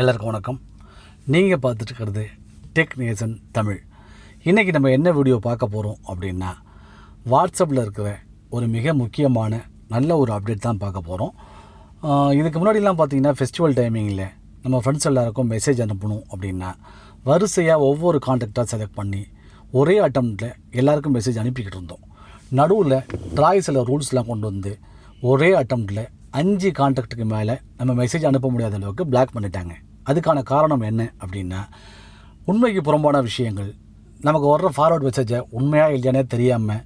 எல்லாருக்கும் வணக்கம். நீங்கள் பார்த்துட்டு இருக்கிறது டெக் நேசன் தமிழ். இன்றைக்கி நம்ம என்ன வீடியோ பார்க்க போகிறோம் அப்படின்னா வாட்ஸ்அப்பில் இருக்கிற ஒரு மிக முக்கியமான நல்ல ஒரு அப்டேட் தான் பார்க்க போகிறோம் இதுக்கு முன்னாடிலாம் பார்த்திங்கன்னா ஃபெஸ்டிவல் டைமிங்கில் நம்ம ஃப்ரெண்ட்ஸ் எல்லாருக்கும் மெசேஜ் அனுப்பணும் அப்படின்னா வரிசையாக ஒவ்வொரு கான்டாக்டாக செலக்ட் பண்ணி ஒரே அட்டம்ப்டில் எல்லாருக்கும் மெசேஜ் அனுப்பிக்கிட்டு இருந்தோம். நடுவில் ட்ராய் சில ரூல்ஸ்லாம் கொண்டு வந்து ஒரே அட்டம்ப்டில் அஞ்சு கான்டாக்டுக்கு மேலே நம்ம மெசேஜ் அனுப்ப முடியாத அளவுக்கு பிளாக் பண்ணிட்டாங்க. அதுக்கான காரணம் என்ன அப்படின்னா உண்மைக்கு புறம்பான விஷயங்கள். நமக்கு வர்ற ஃபார்வர்ட் மெசேஜை உண்மையாக இல்லையானே தெரியாமல்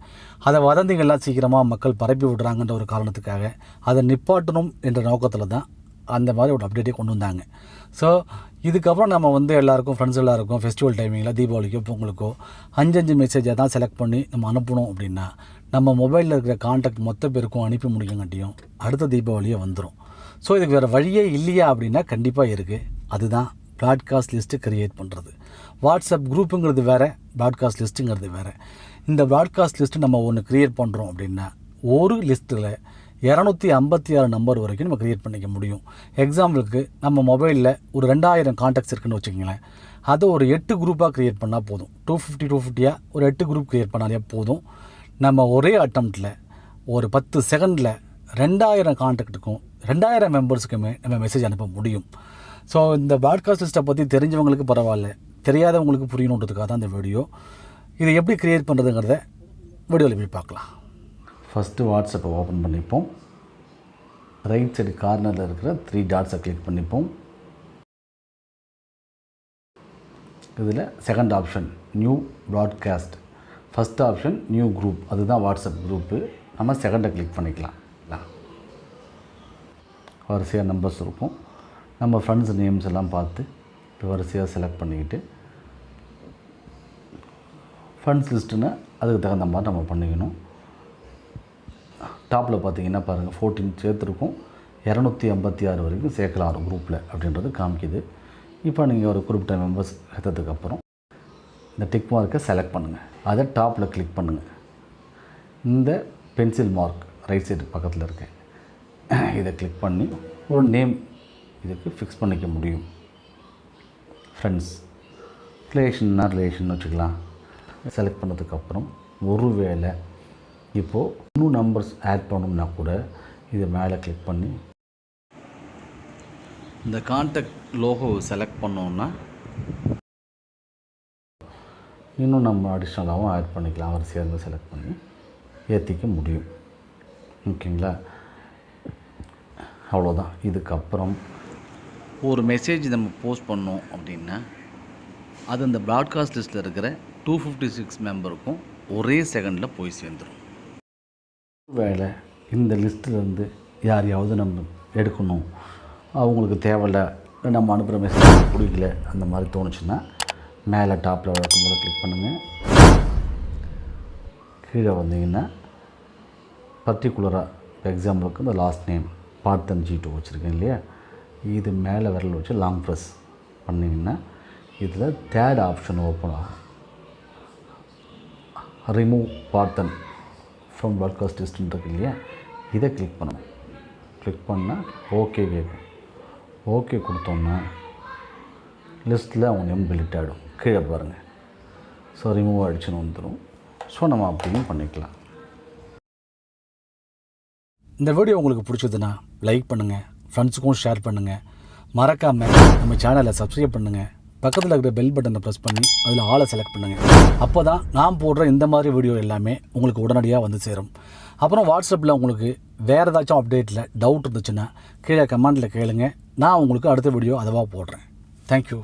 அதை வதந்திகள்லாம் சீக்கிரமாக மக்கள் பரப்பி விடுறாங்கன்ற ஒரு காரணத்துக்காக அதை நிப்பாட்டணும் என்ற நோக்கத்தில் தான் அந்த மாதிரி ஒரு அப்டேட்டே கொண்டு வந்தாங்க. ஸோ இதுக்கப்புறம் நம்ம வந்து எல்லாருக்கும் ஃப்ரெண்ட்ஸ் எல்லாருக்கும் ஃபெஸ்டிவல் டைமிங்கில் தீபாவளிக்கோ பொங்கலுக்கோ அஞ்சஞ்சு மெசேஜை தான் செலக்ட் பண்ணி நம்ம அனுப்பணும் அப்படின்னா நம்ம மொபைலில் இருக்கிற காண்டாக்ட் மொத்த பேருக்கும் அனுப்பி முடிக்கங்காட்டியும் அடுத்த தீபாவளியே வந்துடும் ஸோ இதுக்கு வேறு வழியே இல்லையா அப்படின்னா கண்டிப்பாக இருக்குது அதுதான் ப்ராட்காஸ்ட் லிஸ்ட்டு க்ரியேட் பண்ணுறது வாட்ஸ்அப் குரூப்புங்கிறது வேறு ப்ராட்காஸ்ட் லிஸ்ட்டுங்கிறது வேறு. இந்த ப்ராட்காஸ்ட் லிஸ்ட்டு நம்ம ஒன்று க்ரியேட் பண்ணுறோம் அப்படின்னா ஒரு லிஸ்ட்டில் இரநூத்தி ஐம்பத்தி ஆறு நம்பர் வரைக்கும் நம்ம க்ரியேட் பண்ணிக்க முடியும். எக்ஸாம்பிளுக்கு நம்ம மொபைலில் ஒரு ரெண்டாயிரம் காண்டாக்ட்ஸ் இருக்குன்னு வச்சுக்கோங்களேன். அதை ஒரு எட்டு குரூப்பாக க்ரியேட் பண்ணால் போதும். டூ ஃபிஃப்டி டூ ஃபிஃப்டியாக ஒரு எட்டு குரூப் க்ரியேட் பண்ணாலே போதும். நம்ம ஒரே அட்டம்ப்டில் ஒரு பத்து செகண்டில் ரெண்டாயிரம் காண்டாக்டுக்கும் ரெண்டாயிரம் மெம்பர்ஸுக்குமே நம்ம மெசேஜ் அனுப்ப முடியும். ஸோ இந்த பாட்காஸ்டிஸ்ட்டை பற்றி தெரிஞ்சவங்களுக்கு பரவாயில்ல. தெரியாதவங்களுக்கு புரியணுன்றதுக்காக தான் இந்த வீடியோ இதை எப்படி க்ரியேட் பண்ணுறதுங்கிறத வீடியோவில் போய் பார்க்கலாம். ஃபஸ்ட்டு வாட்ஸ்அப்பை ஓப்பன் பண்ணிப்போம். ரைட் சைடு கார்னரில் இருக்கிற த்ரீ டாட்ஸை கிளிக் பண்ணிப்போம். இதில் second option new broadcast first option new group அதுதான் வாட்ஸ்அப் குரூப்பு நம்ம செகண்டை கிளிக் பண்ணிக்கலாம். வரிசையாக நம்பர்ஸ் இருக்கும் நம்ம ஃப்ரெண்ட்ஸ் நேம்ஸ் எல்லாம் பார்த்து வரிசையாக செலக்ட் பண்ணிக்கிட்டு ஃப்ரெண்ட்ஸ் லிஸ்ட்டுன்னு அதுக்கு தகுந்த மாதிரி நம்ம பண்ணிக்கணும். டாப்பில் பார்த்தீங்கன்னா பாருங்கள் ஃபோர்டீன் சேர்த்துருக்கும் இரநூத்தி ஐம்பத்தி ஆறு வரைக்கும் சேர்க்கலாம் ஒரு குரூப்பில் அப்படின்றது காமிக்குது. இப்போ நீங்கள் ஒரு குறிப்பிட்ட மெம்பர்ஸ் எடுத்ததுக்கப்புறம் இந்த டிக் மார்க்கை செலக்ட் பண்ணுங்கள் அதை டாப்பில் கிளிக் பண்ணுங்கள் இந்த பென்சில் மார்க் ரைட் சைடு பக்கத்தில் இருக்கு இதை கிளிக் பண்ணி ஒரு நேம் இதுக்கு ஃபிக்ஸ் பண்ணிக்க முடியும். ஃப்ரெண்ட்ஸ் ரிலேஷன்னா ரிலேஷன் வச்சுக்கலாம். செலக்ட் பண்ணதுக்கப்புறம் ஒருவேளை இப்போது இன்னும் நம்பர்ஸ் ஆட் பண்ணணும்னா கூட இதை மேலே கிளிக் பண்ணி இந்த கான்டாக்ட் லோகோவை செலக்ட் பண்ணோன்னா இன்னும் நம்ம அடிஷ்னலாகவும் ஆட் பண்ணிக்கலாம். வரிசையாக இருந்து செலக்ட் பண்ணி ஏற்றிக்க முடியும். ஓகேங்களா அவ்வளோதான் இதுக்கப்புறம் ஒரு மெசேஜ் நம்ம போஸ்ட் பண்ணோம் அப்படின்னா அது அந்த ப்ராட்காஸ்ட் லிஸ்ட்டில் இருக்கிற டூ ஃபிஃப்டி சிக்ஸ் மெம்பருக்கும் ஒரே செகண்டில் போய் சேர்ந்துடும் வேலை இந்த லிஸ்ட்டிலேருந்து யாரையாவது நம்ம எடுக்கணும். அவங்களுக்கு தேவையில்லை இல்லை நம்ம அனுப்புகிற மெசேஜ் பிடிக்கல அந்த மாதிரி தோணுச்சுன்னா மேலே டாப்பில் வழக்கம் போல் கிளிக் பண்ணுங்கள் கீழே வந்தீங்கன்னா பர்டிகுலராக இப்போ எக்ஸாம்பிளுக்கு இந்த last name Parthan G two வச்சுருக்கேன் இல்லையா? இது மேலே விரல் வச்சு லாங் ப்ரெஸ் பண்ணிங்கன்னா இதில் தேர்ட் ஆப்ஷன் ஓப்பன் ஆகும். ரிமூவ் பார்த்தன் ஃப்ரம் ப்ராட்காஸ்ட் டிஸ்டன் இருக்கு இல்லையா? இதை கிளிக் பண்ணணும் கிளிக் பண்ணால் ஓகே கேட்கும். ஓகே கொடுத்தோன்னா லிஸ்ட்டில் அவங்க நேம் delete ஆகிடும் கீழே பாருங்கள் ஸோ ரிமூவ் ஆகிடுச்சுன்னு வந்துடும் ஸோ நம்ம அப்படியும் பண்ணிக்கலாம். இந்த வீடியோ உங்களுக்கு பிடிச்சதுன்னா லைக் பண்ணுங்கள் ஃப்ரெண்ட்ஸுக்கும் ஷேர் பண்ணுங்கள் மறக்காமல் நம்ம சேனலை சப்ஸ்கிரைப் பண்ணுங்கள் பக்கத்தில் இருக்கிற பெல் பட்டனை ப்ரெஸ் பண்ணி அதில் ஆளை செலக்ட் பண்ணுங்கள் அப்போ தான் நான் போடுற இந்த மாதிரி வீடியோ எல்லாமே உங்களுக்கு உடனடியாக வந்து சேரும். அப்புறம் வாட்ஸ்அப்பில் உங்களுக்கு வேறு ஏதாச்சும் அப்டேட்டில் டவுட் இருந்துச்சுன்னா கீழே கமெண்டில் கேளுங்க. நான் உங்களுக்கு அடுத்த வீடியோ அதுவாக போடுறேன். தேங்க்யூ